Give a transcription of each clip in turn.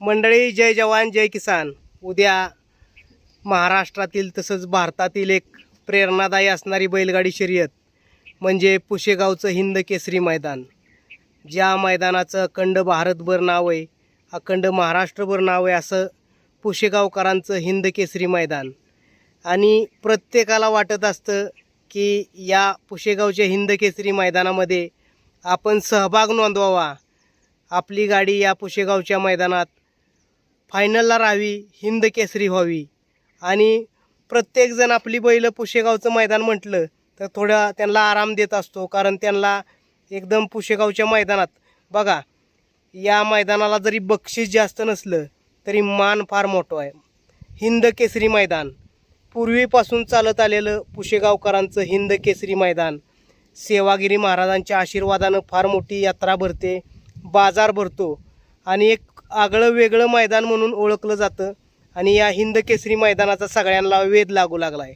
मंडळी जय जवान जय किसान. उद्या महाराष्ट्रातील तसंच भारतातील एक प्रेरणादायी असणारी बैलगाडी शर्यत म्हणजे पुशेगावचं हिंद केसरी मैदान. ज्या मैदानाचं अखंड भारतभर नाव आहे अखंड महाराष्ट्रभर नाव आहे असं पुशेगावकरांचं हिंद केसरी मैदान. आणि प्रत्येकाला वाटत असतं की या पुशेगावच्या हिंद केसरी मैदानामध्ये आपण सहभाग नोंदवावा. आपली गाडी या पुशेगावच्या मैदानात फायनलला राहावी हिंद केसरी व्हावी. आणि प्रत्येकजण आपली बैलं पुशेगावचं मैदान म्हटलं तर थोडा त्यांना आराम देत असतो कारण त्यांना एकदम पुशेगावच्या मैदानात बघा या मैदानाला जरी बक्षीस जास्त नसलं तरी मान फार मोठं आहे. हिंद केसरी मैदान. पूर्वीपासून चालत आलेलं पुशेगावकरांचं हिंद केसरी मैदान सेवागिरी महाराजांच्या आशीर्वादानं फार मोठी यात्रा भरते बाजार भरतो आणि एक आगळं वेगळं मैदान म्हणून ओळखलं जातं. आणि या हिंद केसरी मैदानाचा सगळ्यांना वेध लागू लागला आहे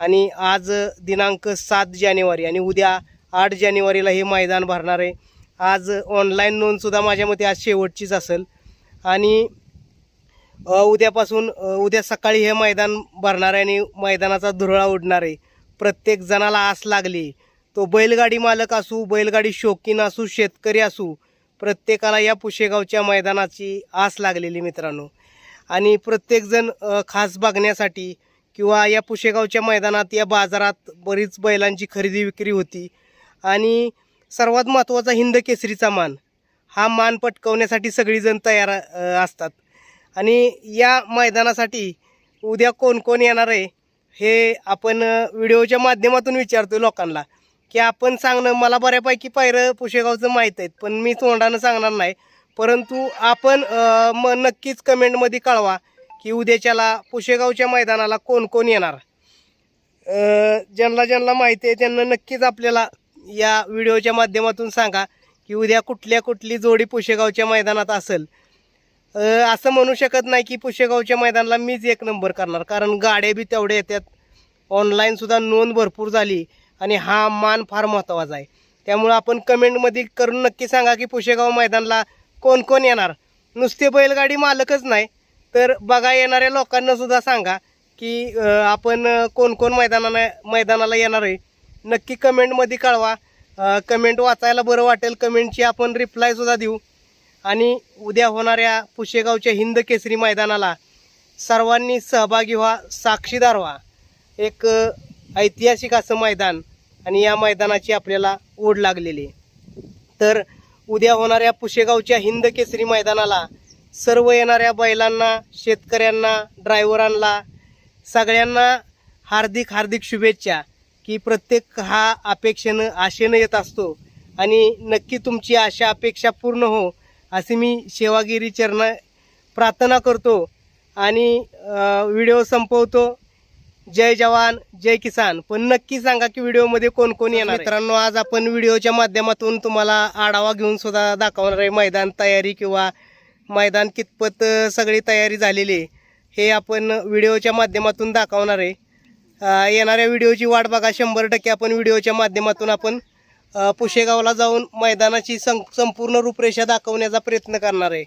आणि आज दिनांक सात जानेवारी आणि उद्या आठ जानेवारीला हे मैदान भरणार आहे. आज ऑनलाईन नोंदसुद्धा माझ्या मते आज शेवटचीच असेल. आणि उद्यापासून उद्या सकाळी हे मैदान भरणार आहे आणि मैदानाचा धुरळा उडणार आहे. प्रत्येक जणाला आस लागली. तो बैलगाडी मालक असू बैलगाडी शौकीन असू शेतकरी असू प्रत्येकाला या पुशेगावच्या मैदानाची आस लागलेली मित्रांनो. आणि प्रत्येकजण खास बघण्यासाठी किंवा या पुशेगावच्या मैदानात या बाजारात बरीच बैलांची खरेदी विक्री होती. आणि सर्वात महत्त्वाचा हिंद केसरीचा मान. हा मान पटकवण्यासाठी सगळीजण तयार असतात. आणि या मैदानासाठी उद्या कोण कोण येणार आहे हे आपण व्हिडिओच्या माध्यमातून विचारतो लोकांना. की आपण सांगणं मला बऱ्यापैकी पायरं पुशेगावचं माहीत आहेत पण मी तोंडानं सांगणार नाही. परंतु आपण मग नक्कीच कमेंटमध्ये कळवा की उद्याच्याला पुशेगावच्या मैदानाला कोण कोण येणार. ज्यांना ज्यांना माहिती आहे त्यांना नक्कीच आपल्याला या व्हिडिओच्या माध्यमातून सांगा की उद्या कुठल्या कुठली जोडी पुशेगावच्या मैदानात असेल. असं म्हणू शकत नाही की पुशेगावच्या मैदानाला मीच एक नंबर करणार कारण गाड्या बी तेवढ्या येतात. ऑनलाईनसुद्धा नोंद भरपूर झाली. आणि हा मान फार महत्त्वाचा आहे. त्यामुळं आपण कमेंटमध्ये करून नक्की सांगा की पुशेगाव मैदानाला कोण कोण येणार. नुसते बैलगाडी मालकच नाही तर बघा येणाऱ्या लोकांनासुद्धा सांगा की आपण कोण कोण मैदानाला मैदानाला येणार आहे. नक्की कमेंटमध्ये कळवा. कमेंट वाचायला बरं वाटेल कमेंटची आपण रिप्लायसुद्धा देऊ. आणि उद्या होणाऱ्या पुशेगावच्या हिंद केसरी मैदानाला सर्वांनी सहभागी व्हा साक्षीदार व्हा. एक ऐतिहासिक असं मैदान आणि या मैदानाची आपल्याला ओढ लागलेली तर उद्या होणाऱ्या पुशेगावच्या हिंद केसरी मैदानाला सर्व येणाऱ्या बैलांना शेतकऱ्यांना ड्रायव्हरांना सगळ्यांना हार्दिक हार्दिक शुभेच्छा की प्रत्येक हा अपेक्षेनं आशेनं येत असतो. आणि नक्की तुमची आशा अपेक्षा पूर्ण हो अशी मी सेवागिरी चरण प्रार्थना करतो. आणि व्हिडिओ संपवतो. जय जवान जय किसान. पण नक्की सांगा की व्हिडिओमध्ये कोण कोण येणार मित्रांनो आज आपण व्हिडिओच्या माध्यमातून तुम्हाला आढावा घेऊन सुद्धा दाखवणार आहे. मैदान तयारी किंवा मैदान कितपत सगळी तयारी झालेली आहे हे आपण व्हिडिओच्या माध्यमातून दाखवणार आहे. येणाऱ्या व्हिडिओची वाट बघा. शंभर टक्के आपण व्हिडिओच्या माध्यमातून आपण पुशेगावला जाऊन मैदानाची सं संपूर्ण रूपरेषा दाखवण्याचा प्रयत्न करणार आहे.